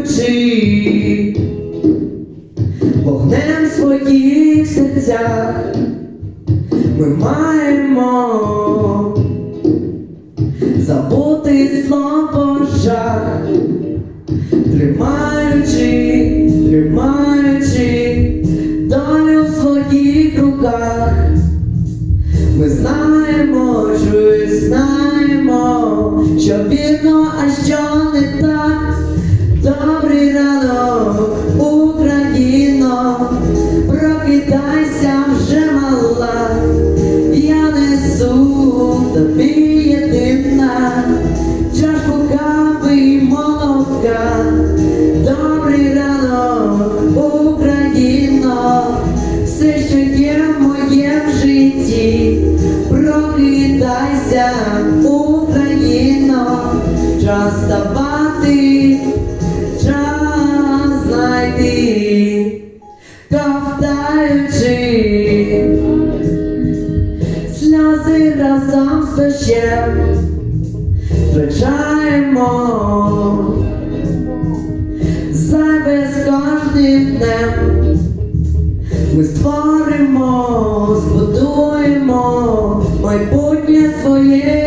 палаючи вогнем своїх серцях ми маємо забути слово жах, тримаючи, тримаючи долю в своїх руках, ми знаємо, що знаємо, що вірно, а що не так. Час ставати, час знайти, ковтаючи сльози разом з дощем, втрачаємо зайве з кожним днем. Ми створимо, збудуємо майбутнє своєю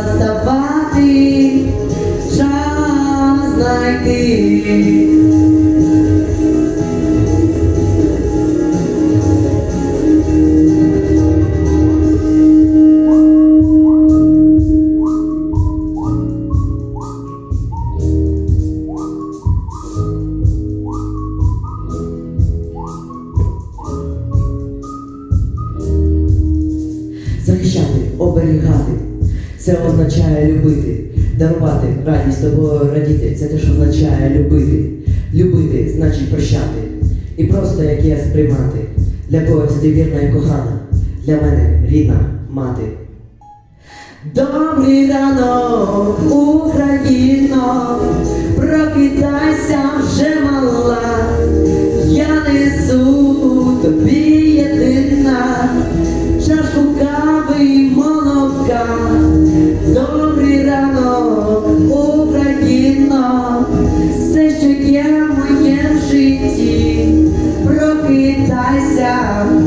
час ставати, час знайти. Це означає любити, дарувати радість тобою радіти. Це теж означає любити. Любити значить прощати. І просто як є сприймати. Для когось ти вірна і кохана, для мене рідна мати. Добрий ранок, Україно,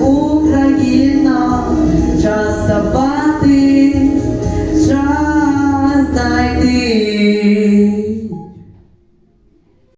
Україна, час